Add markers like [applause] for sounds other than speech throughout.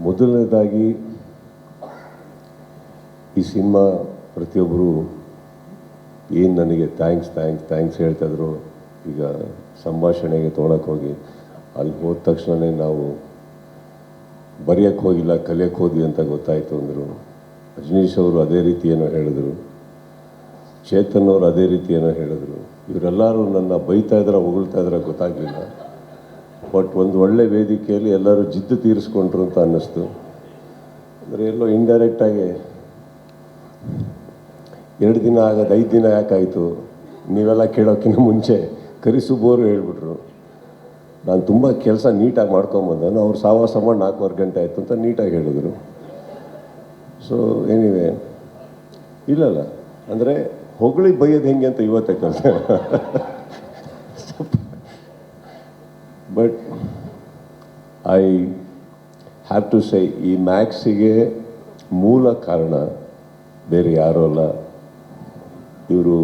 ಮೊದಲನೇದಾಗಿ ಈ ಸಿನಿಮಾ ಪ್ರತಿಯೊಬ್ಬರು ಏನು ನನಗೆ ಥ್ಯಾಂಕ್ಸ್ ಥ್ಯಾಂಕ್ಸ್ ಥ್ಯಾಂಕ್ಸ್ ಹೇಳ್ತಾಯಿದ್ರು ಈಗ ಸಂಭಾಷಣೆಗೆ ತೊಗೊಳಕ್ಕೆ ಹೋಗಿ, ಅಲ್ಲಿ ಹೋದ ತಕ್ಷಣವೇ ನಾವು ಬರೆಯೋಕ್ಕೆ ಹೋಗಿಲ್ಲ ಕಲಿಯೋಕ್ಕೆ ಹೋದ್ವಿ ಅಂತ ಗೊತ್ತಾಯಿತು ಅಂದರು. ರಜನೀಶ್ ಅವರು ಅದೇ ರೀತಿ ಹೇಳಿದ್ರು. ಚೇತನ್ ಅವರು ಅದೇ ರೀತಿ ಏನೋ ಹೇಳಿದ್ರು. ಇವರೆಲ್ಲರೂ ನನ್ನ ಬೈತಾ ಇದ್ರೆ, ಹೊಗಳ್ತಾ ಇದ್ರೆ ಗೊತ್ತಾಗಲಿಲ್ಲ. ಬಟ್ ಒಂದು ಒಳ್ಳೆ ವೇದಿಕೆಯಲ್ಲಿ ಎಲ್ಲರೂ ಜಿದ್ದು ತೀರಿಸ್ಕೊಂಡ್ರು ಅಂತ ಅನ್ನಿಸ್ತು. ಅಂದರೆ ಎಲ್ಲೋ ಇಂಡೈರೆಕ್ಟಾಗಿ ಎರಡು ದಿನ ಆಗೋದು ಐದು ದಿನ ಯಾಕಾಯಿತು? ನೀವೆಲ್ಲ ಕೇಳೋಕ್ಕಿಂತ ಮುಂಚೆ ಕರಿಸುಬೋರು ಹೇಳ್ಬಿಟ್ರು. ನಾನು ತುಂಬ ಕೆಲಸ ನೀಟಾಗಿ ಮಾಡ್ಕೊಂಬಂದನು ಅವ್ರು ಸಾವಾಸ ಮಾಡಿ ನಾಲ್ಕೂವರೆ ಗಂಟೆ ಆಯಿತು ಅಂತ ನೀಟಾಗಿ ಹೇಳಿದ್ರು. ಸೊ ಏನಿವೆ ಇಲ್ಲಲ್ಲ. ಅಂದರೆ ಹೊಗಳಿ ಬೈಯೋದು ಹೆಂಗೆ ಅಂತ ಇವತ್ತೇ ಕಲಿತೆ. [laughs] But I have to say ಈ ಮ್ಯಾಕ್ಸಿಗೆ ಮೂಲ ಕಾರಣ ಬೇರೆ ಯಾರೂ ಅಲ್ಲ. ಇವರು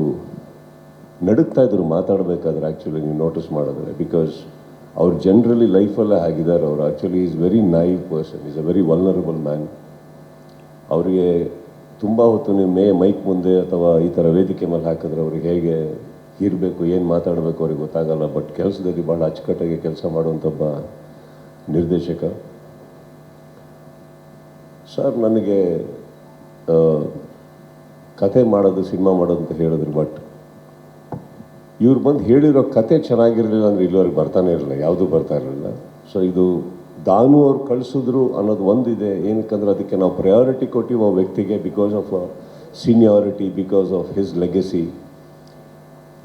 ನಡುಕ್ತಾ ಇದ್ರು ಮಾತಾಡಬೇಕಾದ್ರೆ ಆ್ಯಕ್ಚುಲಿ ನೀವು ನೋಟಿಸ್ ಮಾಡಿದ್ರೆ. ಬಿಕಾಸ್ ಅವ್ರು ಜನ್ರಲಿ ಲೈಫಲ್ಲೇ ಆಗಿದ್ದಾರೆ ಅವರು. Actually is very naive person is a very vulnerable man ಅವರಿಗೆ ತುಂಬ ಹೊತ್ತು ನೀವು ಮೇ ಮೈಕ್ ಮುಂದೆ ಅಥವಾ ಈ ಥರ ವೇದಿಕೆ ಮೇಲೆ ಹಾಕಿದ್ರೆ ಅವ್ರಿಗೆ ಹೇಗೆ ಇರಬೇಕು, ಏನು ಮಾತಾಡಬೇಕು ಅವ್ರಿಗೆ ಗೊತ್ತಾಗಲ್ಲ. ಬಟ್ ಕೆಲಸದಲ್ಲಿ ಭಾಳ ಅಚ್ಚುಕಟ್ಟಾಗಿ ಕೆಲಸ ಮಾಡುವಂಥ ಒಬ್ಬ ನಿರ್ದೇಶಕ. ಸರ್ ನನಗೆ ಕತೆ ಮಾಡೋದು, ಸಿನಿಮಾ ಮಾಡೋದು ಅಂತ ಹೇಳಿದ್ರು ಬಟ್ ಇವ್ರು ಬಂದು ಹೇಳಿರೋ ಕತೆ ಚೆನ್ನಾಗಿರಲಿಲ್ಲ ಅಂದರೆ ಇಲ್ಲಿವರೆಗೆ ಬರ್ತಾನೆ ಇರಲಿಲ್ಲ, ಯಾವುದೂ ಬರ್ತಾ ಇರಲಿಲ್ಲ. ಸೊ ಇದು ದಾನು ಅವ್ರು ಕಳಿಸಿದ್ರು ಅನ್ನೋದು ಒಂದಿದೆ. ಏನಕ್ಕಂದ್ರೆ ಅದಕ್ಕೆ ನಾವು ಪ್ರಯಾರಿಟಿ ಕೊಟ್ಟಿವಿ ವ್ಯಕ್ತಿಗೆ because of seniority because of his legacy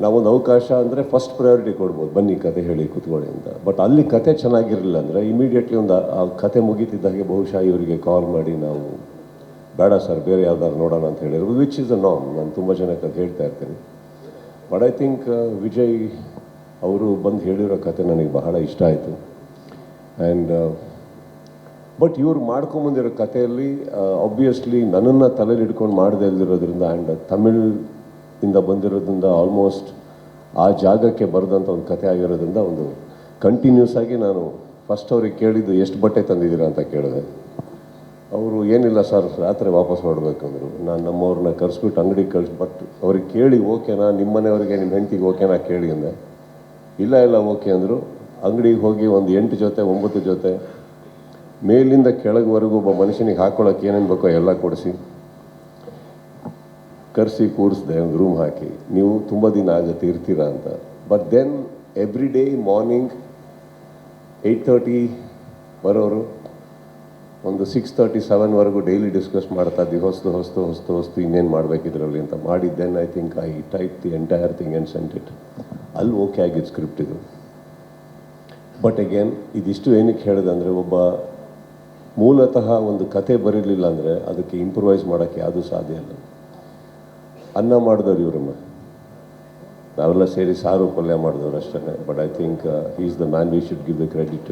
ನಾವೊಂದು ಅವಕಾಶ ಅಂದರೆ ಫಸ್ಟ್ ಪ್ರಯಾರಿಟಿ ಕೊಡ್ಬೋದು. ಬನ್ನಿ ಕತೆ ಹೇಳಿ ಕೂತ್ಕೊಳ್ಳಿ ಅಂತ. ಬಟ್ ಅಲ್ಲಿ ಕತೆ ಚೆನ್ನಾಗಿರಲಿಲ್ಲ ಅಂದರೆ ಇಮಿಡಿಯೇಟ್ಲಿ ಒಂದು ಆ- ಕತೆ ಮುಗೀತಿದ್ದ ಹಾಗೆ ಬಹುಶಃ ಇವರಿಗೆ ಕಾಲ್ ಮಾಡಿ ನಾವು, ಬೇಡ ಸರ್ ಬೇರೆ ಯಾವ್ದಾದ್ರು ನೋಡೋಣ ಅಂತ ಹೇಳಿರೋದು ವಿಚ್ ಇಸ್ ಅ ನಾಮ್ ನಾನು ತುಂಬ ಜನಕ್ಕೆ ಅದು ಹೇಳ್ತಾ ಇರ್ತೀನಿ. ಬಟ್ ಐ ಥಿಂಕ್ ವಿಜಯ್ ಅವರು ಬಂದು ಹೇಳಿರೋ ಕತೆ ನನಗೆ ಬಹಳ ಇಷ್ಟ ಆಯಿತು. ಆ್ಯಂಡ್ ಬಟ್ ಇವರು ಮಾಡ್ಕೊಂಬಂದಿರೋ ಕಥೆಯಲ್ಲಿ ಆಬ್ವಿಯಸ್ಲಿ ನನ್ನನ್ನು ತಲೆಯಲ್ಲಿ ಇಟ್ಕೊಂಡು ಮಾಡದೇ ಇಲ್ದಿರೋದ್ರಿಂದ ಆ್ಯಂಡ್ ತಮಿಳ್ ಇಂದ ಬಂದಿರೋದ್ರಿಂದ ಆಲ್ಮೋಸ್ಟ್ ಆ ಜಾಗಕ್ಕೆ ಬರೆದಂಥ ಒಂದು ಕಥೆ ಆಗಿರೋದ್ರಿಂದ ಒಂದು ಕಂಟಿನ್ಯೂಸ್ ಆಗಿ ನಾನು ಫಸ್ಟ್ ಅವ್ರಿಗೆ ಕೇಳಿದ್ದು, ಎಷ್ಟು ಬಟ್ಟೆ ತಂದಿದ್ದೀರಾ? ಅಂತ ಕೇಳಿದೆ. ಅವರು, ಏನಿಲ್ಲ ಸರ್ ರಾತ್ರಿ ವಾಪಸ್ ಮಾಡಬೇಕಂದ್ರು ನಾನು ನಮ್ಮವ್ರನ್ನ ಕರೆಸ್ಬಿಟ್ಟು ಅಂಗಡಿಗೆ ಕಳ್ಸಿ ಬಟ್ ಅವ್ರಿಗೆ ಕೇಳಿ ಓಕೆನಾ ನಿಮ್ಮ ಮನೆಯವ್ರಿಗೆ ನಿಮ್ಮ ಹೆಂಡತಿಗೆ ಓಕೆನಾ ಕೇಳಿ, ಅಂದೆ. ಇಲ್ಲ ಇಲ್ಲ, ಓಕೆ, ಅಂದರು. ಅಂಗಡಿಗೆ ಹೋಗಿ ಒಂದು ಎಂಟು ಜೊತೆ, ಒಂಬತ್ತು ಜೊತೆ, ಮೇಲಿಂದ ಕೆಳಗೆವರೆಗೂ ಒಬ್ಬ ಮನುಷ್ಯನಿಗೆ ಹಾಕೊಳ್ಳೋಕೆ ಏನೇನು ಬೇಕೋ ಎಲ್ಲ ಕೊಡಿಸಿ. ಕರೆಸಿ ಕೂರಿಸ್ದೆ ಒಂದು ರೂಮ್ ಹಾಕಿ. ನೀವು ತುಂಬ ದಿನ ಆಗುತ್ತೆ ಇರ್ತೀರಾ ಅಂತ. But then every day morning eight thirty ಬರೋರು, ಒಂದು ಸಿಕ್ಸ್ ತರ್ಟಿ ಸೆವೆನ್ವರೆಗೂ ಡೈಲಿ ಡಿಸ್ಕಸ್ ಮಾಡ್ತಾ ಇದ್ವಿ. ಹೊಸ್ತು ಹೊಸ್ತು ಹೊಸ್ತು ಹೊಸ್ತು ಇನ್ನೇನು ಮಾಡಬೇಕಿದ್ರಲ್ಲಿ ಅಂತ ಮಾಡಿದ್ದೆನ್ I think I type the entire thing and sent it ಅಲ್ಲಿ ಓಕೆ ಆಗಿದ್ದು ಸ್ಕ್ರಿಪ್ಟ್ ಇದು. ಬಟ್ ಅಗೇನ್ ಇದಿಷ್ಟು ಏನಕ್ಕೆ ಹೇಳಿದೆ ಅಂದರೆ, ಒಬ್ಬ ಮೂಲತಃ ಒಂದು ಕತೆ ಬರೀಲಿಲ್ಲ ಅಂದರೆ, ಅದಕ್ಕೆ ಇಂಪ್ರೂವೈಸ್ ಮಾಡೋಕ್ಕೆ ಯಾವುದೂ ಸಾಧ್ಯ ಇಲ್ಲ. ಅನ್ನ ಮಾಡಿದವ್ರು ಇವರಮ್ಮ ನಾವೆಲ್ಲ ಸೇರಿ ಸಾರು ಪಲ್ಯ ಮಾಡಿದವ್ರು ಅಷ್ಟೇ but I think is the man we should give the credit